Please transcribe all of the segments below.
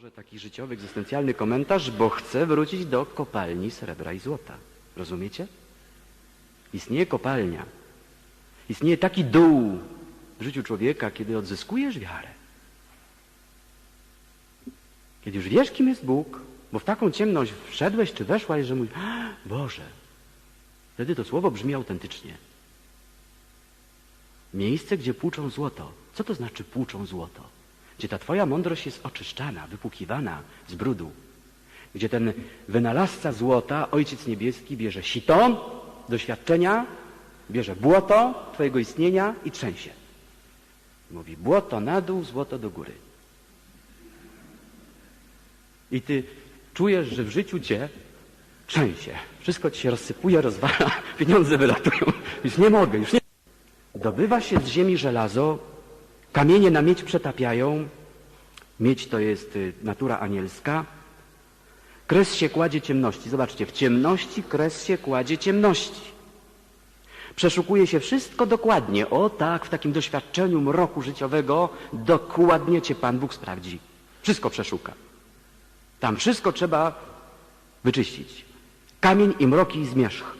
Może taki życiowy, egzystencjalny komentarz, bo chcę wrócić do kopalni srebra i złota. Rozumiecie? Istnieje kopalnia. Istnieje taki dół w życiu człowieka, kiedy odzyskujesz wiarę. Kiedy już wiesz, kim jest Bóg, bo w taką ciemność wszedłeś czy weszłaś, że mówisz, "A, Boże, wtedy to słowo brzmi autentycznie. Miejsce, gdzie płuczą złoto. Co to znaczy płuczą złoto? Gdzie ta twoja mądrość jest oczyszczana, wypłukiwana z brudu. Gdzie ten wynalazca złota, Ojciec Niebieski, bierze sito, doświadczenia, bierze błoto twojego istnienia i trzęsie. Mówi błoto na dół, złoto do góry. I ty czujesz, że w życiu cię trzęsie. Wszystko ci się rozsypuje, rozwala, pieniądze wylatują. Już nie mogę, już nie. Dobywa się z ziemi żelazo, kamienie na miedź przetapiają. Miedź to jest y, natura anielska. Kres się kładzie ciemności. Zobaczcie, w ciemności kres się kładzie ciemności. Przeszukuje się wszystko dokładnie. O tak, w takim doświadczeniu mroku życiowego dokładnie cię Pan Bóg sprawdzi. Wszystko przeszuka. Tam wszystko trzeba wyczyścić. Kamień i mroki i zmierzch.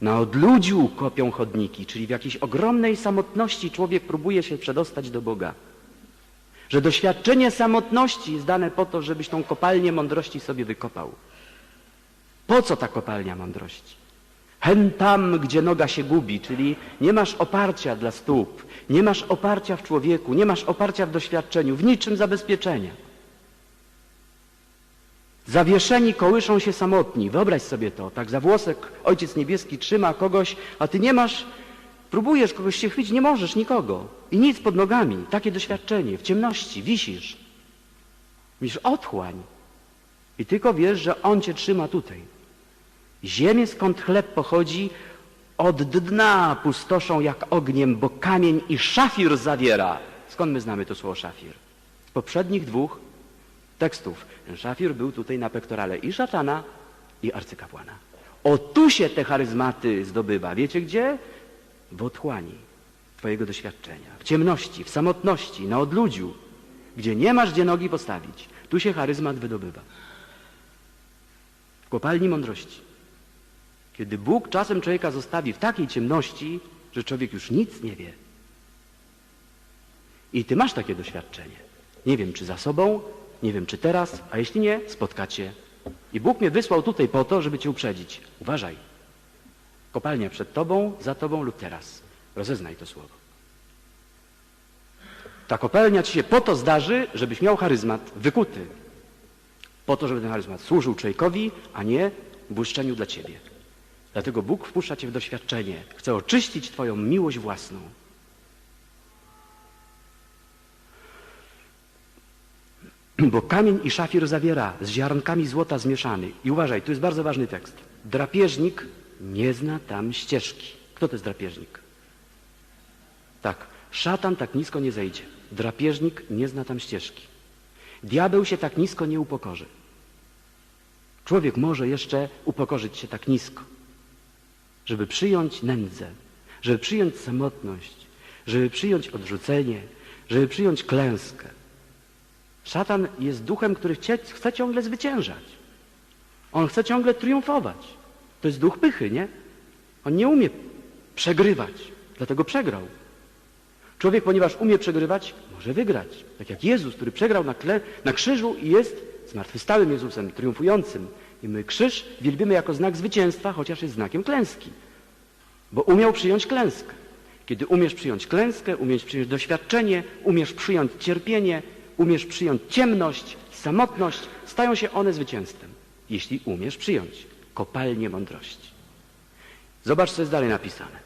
Na odludziu kopią chodniki, czyli w jakiejś ogromnej samotności człowiek próbuje się przedostać do Boga. Że doświadczenie samotności jest dane po to, żebyś tą kopalnię mądrości sobie wykopał. Po co ta kopalnia mądrości? Hen tam, gdzie noga się gubi, czyli nie masz oparcia dla stóp, nie masz oparcia w człowieku, nie masz oparcia w doświadczeniu, w niczym zabezpieczenia. Zawieszeni kołyszą się samotni. Wyobraź sobie to. Tak za włosek Ojciec Niebieski trzyma kogoś, a ty nie masz, próbujesz kogoś się chwycić, nie możesz nikogo. I nic pod nogami. Takie doświadczenie. W ciemności wisisz. Widzisz otchłań. I tylko wiesz, że On cię trzyma tutaj. Ziemię, skąd chleb pochodzi, od dna pustoszą jak ogniem, bo kamień i szafir zawiera. Skąd my znamy to słowo szafir? Z poprzednich dwóch tekstów. Szafir był tutaj na pektorale i szatana, i arcykapłana. O tu się te charyzmaty zdobywa. Wiecie gdzie? W otchłani twojego doświadczenia. W ciemności, w samotności, na odludziu, gdzie nie masz gdzie nogi postawić. Tu się charyzmat wydobywa. W kopalni mądrości. Kiedy Bóg czasem człowieka zostawi w takiej ciemności, że człowiek już nic nie wie. I ty masz takie doświadczenie. Nie wiem, czy za sobą, nie wiem, czy teraz, a jeśli nie, spotkacie. I Bóg mnie wysłał tutaj po to, żeby cię uprzedzić. Uważaj. Kopalnia przed tobą, za tobą lub teraz. Rozeznaj to słowo. Ta kopalnia ci się po to zdarzy, żebyś miał charyzmat wykuty. Po to, żeby ten charyzmat służył człowiekowi, a nie błyszczeniu dla ciebie. Dlatego Bóg wpuszcza cię w doświadczenie. Chce oczyścić twoją miłość własną. Bo kamień i szafir zawiera z ziarnkami złota zmieszany. I uważaj, tu jest bardzo ważny tekst. Drapieżnik nie zna tam ścieżki. Kto to jest drapieżnik? Tak, szatan tak nisko nie zejdzie. Drapieżnik nie zna tam ścieżki. Diabeł się tak nisko nie upokorzy. Człowiek może jeszcze upokorzyć się tak nisko, żeby przyjąć nędzę, żeby przyjąć samotność, żeby przyjąć odrzucenie, żeby przyjąć klęskę. Szatan jest duchem, który chce, chce ciągle zwyciężać. On chce ciągle triumfować. To jest duch pychy, nie? On nie umie przegrywać, dlatego przegrał. Człowiek, ponieważ umie przegrywać, może wygrać. Tak jak Jezus, który przegrał na, na krzyżu i jest zmartwychwstałym Jezusem, triumfującym. I my krzyż wielbimy jako znak zwycięstwa, chociaż jest znakiem klęski. Bo umiał przyjąć klęskę. Kiedy umiesz przyjąć klęskę, umiesz przyjąć doświadczenie, umiesz przyjąć cierpienie, umiesz przyjąć ciemność, samotność, stają się one zwycięstwem. Jeśli umiesz przyjąć kopalnię mądrości. Zobacz, co jest dalej napisane.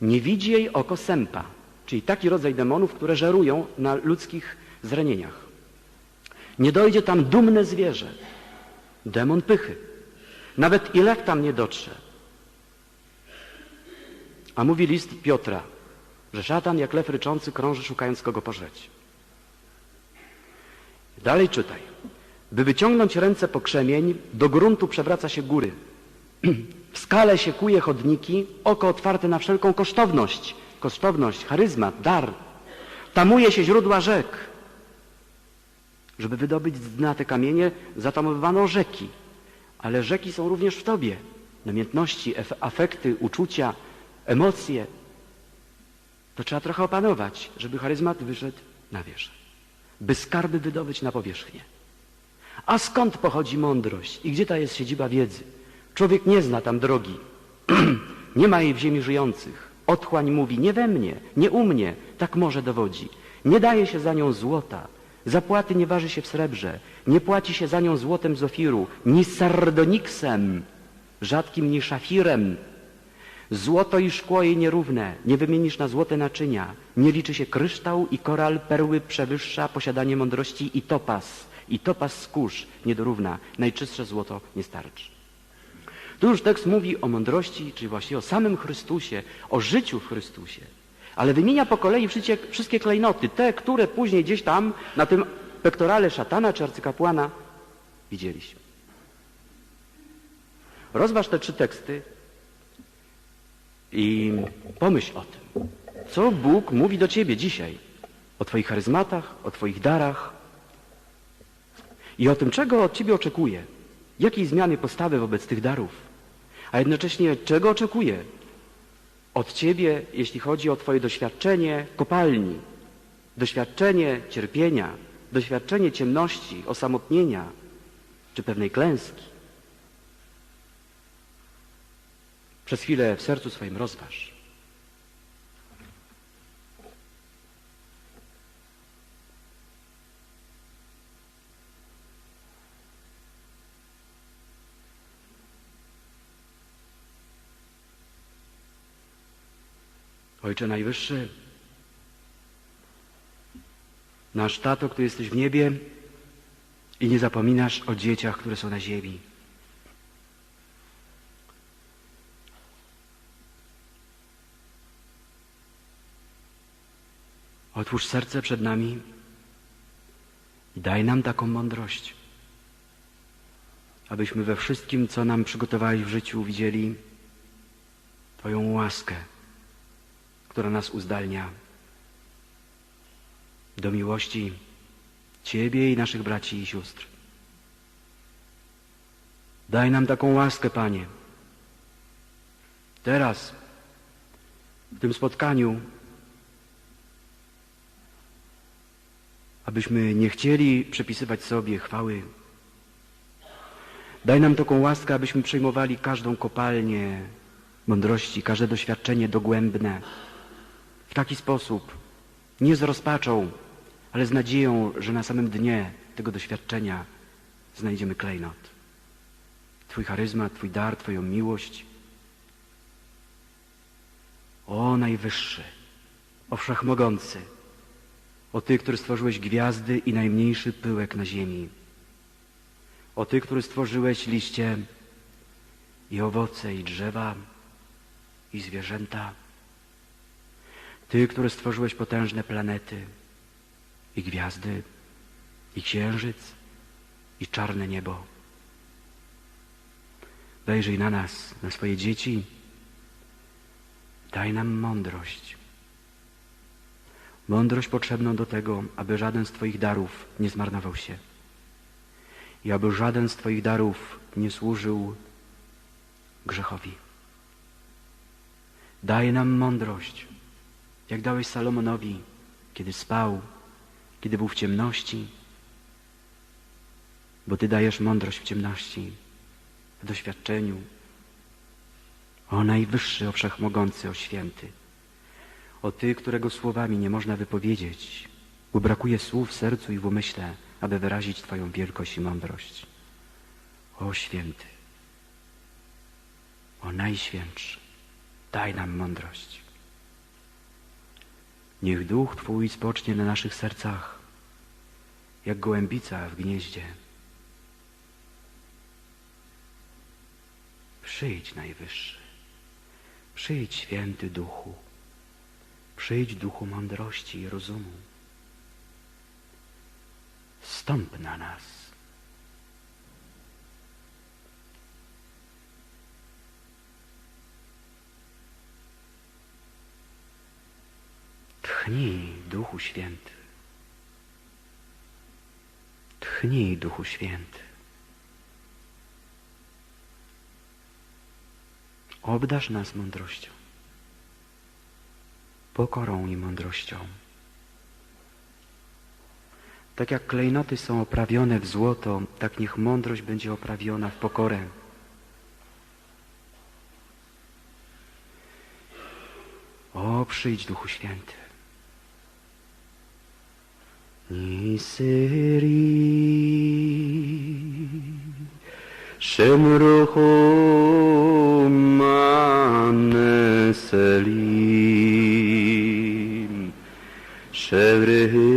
Nie widzi jej oko sępa, czyli taki rodzaj demonów, które żerują na ludzkich zranieniach. Nie dojdzie tam dumne zwierzę, demon pychy. Nawet i lek tam nie dotrze. A mówi list Piotra, że szatan jak lew ryczący krąży szukając kogo pożreć. Dalej czytaj. By wyciągnąć ręce po krzemień, do gruntu przewraca się góry. W skale się kuje chodniki, oko otwarte na wszelką kosztowność. Kosztowność, charyzmat, dar. Tamuje się źródła rzek. Żeby wydobyć z dna te kamienie, zatamowywano rzeki. Ale rzeki są również w tobie. Namiętności, afekty, uczucia, emocje. To trzeba trochę opanować, żeby charyzmat wyszedł na wierzch. By skarby wydobyć na powierzchnię. A skąd pochodzi mądrość i gdzie ta jest siedziba wiedzy? Człowiek nie zna tam drogi. nie ma jej w ziemi żyjących. Otchłań mówi, nie we mnie, nie u mnie, tak może dowodzi. Nie daje się za nią złota, zapłaty nie waży się w srebrze, nie płaci się za nią złotem z ofiru, ni sardoniksem, rzadkim ni szafirem. Złoto i szkło jej nierówne, nie wymienisz na złote naczynia. Nie liczy się kryształ i koral, perły przewyższa posiadanie mądrości i topas. I topas skórz nie dorówna, najczystsze złoto nie starczy. Tu już tekst mówi o mądrości, czyli właściwie o samym Chrystusie, o życiu w Chrystusie. Ale wymienia po kolei wszystkie, wszystkie klejnoty, te, które później gdzieś tam na tym pektorale szatana czy arcykapłana widzieliśmy. Rozważ te trzy teksty i pomyśl o tym, co Bóg mówi do ciebie dzisiaj, o twoich charyzmatach, o twoich darach? I o tym, czego od ciebie oczekuje, jakiej zmiany postawy wobec tych darów, a jednocześnie czego oczekuje? Od ciebie, jeśli chodzi o twoje doświadczenie kopalni, doświadczenie cierpienia, doświadczenie ciemności, osamotnienia. Czy pewnej klęski. Przez chwilę w sercu swoim rozważ. Ojcze Najwyższy, nasz Tato, który jesteś w niebie i nie zapominasz o dzieciach, które są na ziemi. Otwórz serce przed nami i daj nam taką mądrość, abyśmy we wszystkim, co nam przygotowałeś w życiu, widzieli Twoją łaskę, która nas uzdalnia do miłości Ciebie i naszych braci i sióstr. Daj nam taką łaskę, Panie. Teraz, w tym spotkaniu, abyśmy nie chcieli przypisywać sobie chwały. Daj nam taką łaskę, abyśmy przejmowali każdą kopalnię mądrości, każde doświadczenie dogłębne w taki sposób, nie z rozpaczą, ale z nadzieją, że na samym dnie tego doświadczenia znajdziemy klejnot. Twój charyzmat, Twój dar, Twoją miłość. O Najwyższy, o Wszechmogący, o Ty, który stworzyłeś gwiazdy i najmniejszy pyłek na ziemi. O Ty, który stworzyłeś liście i owoce, i drzewa, i zwierzęta. Ty, który stworzyłeś potężne planety, i gwiazdy, i księżyc, i czarne niebo. Wejrzyj na nas, na swoje dzieci. Daj nam mądrość. Mądrość potrzebną do tego, aby żaden z Twoich darów nie zmarnował się i aby żaden z Twoich darów nie służył grzechowi. Daj nam mądrość, jak dałeś Salomonowi, kiedy spał, kiedy był w ciemności, bo Ty dajesz mądrość w ciemności, w doświadczeniu. O Najwyższy, o Wszechmogący, o Święty, o Ty, którego słowami nie można wypowiedzieć, bo brakuje słów w sercu i w umyśle, aby wyrazić Twoją wielkość i mądrość. O Święty, o Najświętszy, daj nam mądrość. Niech duch Twój spocznie na naszych sercach, jak gołębica w gnieździe. Przyjdź Najwyższy, przyjdź Święty Duchu, przyjdź Duchu mądrości i rozumu. Stąp na nas. Tchnij, Duchu Święty. Tchnij, Duchu Święty. Obdasz nas mądrością, pokorą i mądrością. Tak jak klejnoty są oprawione w złoto, tak niech mądrość będzie oprawiona w pokorę. O, przyjdź Duchu Święty. Nisiri Shemruchu Maneselim sevrehe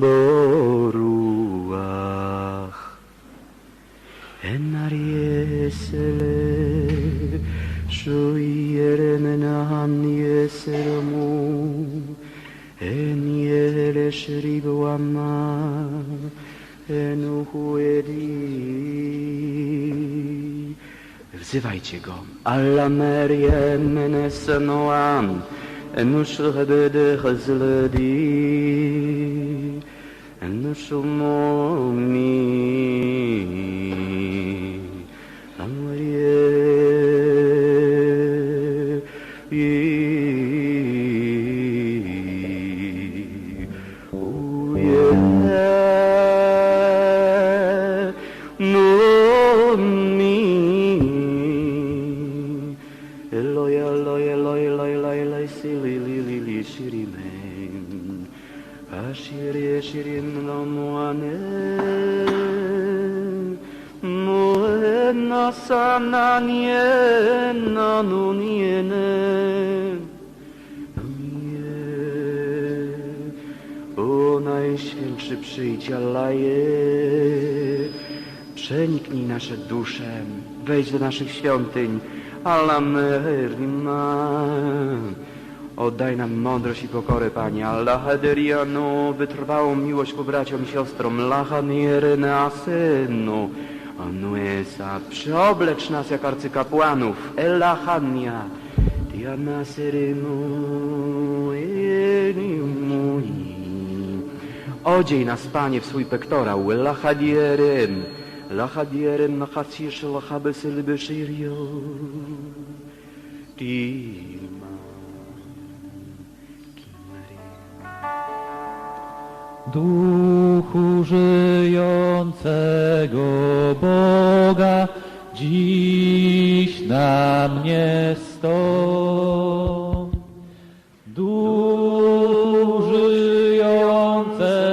boruach en ariesele Wzywajcie go. Allah Meriem Menesanoam Enushrebede Chazledi Enushumomi Eloi Eloi Eloi Eloi Eloi Eloi Sili Li Li Shirimen Ashiri Ashirim no Moane Moena Sana Niena Nuniene O Najświętszy przyjdź, Allaje, przeniknij nasze dusze, wejdź do naszych świątyń, Merima. Oddaj nam mądrość i pokorę, Panie, Allah Haderiano, wytrwałą miłość ku braciom i siostrom, Lacha Nierenasenu, Anuesa, przeoblecz nas jak arcykapłanów, Elachania, Diana Enimui. Odziej nas, Panie, w swój pektorał, Lachadierem, Lachadierem, Lachacisz, Lachabesel Beshirio, Tima, Kimari. Duchu żyjącego Boga, dziś na mnie stąd. Duchu żyjącego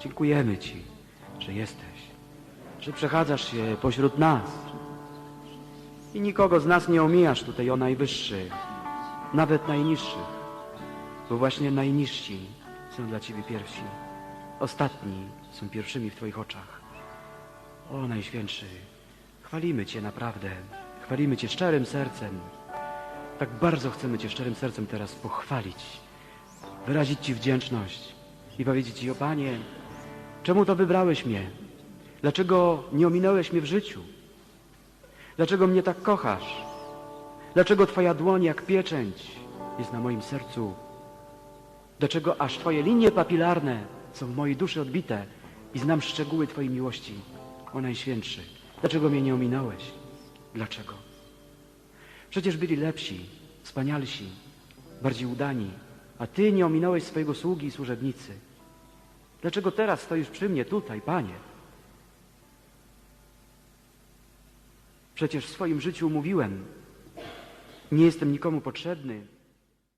dziękujemy Ci, że jesteś, że przechadzasz się pośród nas. I nikogo z nas nie omijasz tutaj, o Najwyższy, nawet najniższych, bo właśnie najniżsi są dla Ciebie pierwsi, ostatni są pierwszymi w Twoich oczach. O Najświętszy, chwalimy Cię naprawdę, chwalimy Cię szczerym sercem, tak bardzo chcemy Cię szczerym sercem teraz pochwalić, wyrazić Ci wdzięczność i powiedzieć Ci, o Panie, czemu to wybrałeś mnie? Dlaczego nie ominąłeś mnie w życiu? Dlaczego mnie tak kochasz? Dlaczego Twoja dłoń jak pieczęć jest na moim sercu? Dlaczego aż Twoje linie papilarne są w mojej duszy odbite i znam szczegóły Twojej miłości, o Najświętszy? Dlaczego mnie nie ominąłeś? Dlaczego? Przecież byli lepsi, wspanialsi, bardziej udani, a Ty nie ominąłeś swojego sługi i służebnicy. Dlaczego teraz stoisz przy mnie tutaj, Panie? Przecież w swoim życiu mówiłem, nie jestem nikomu potrzebny,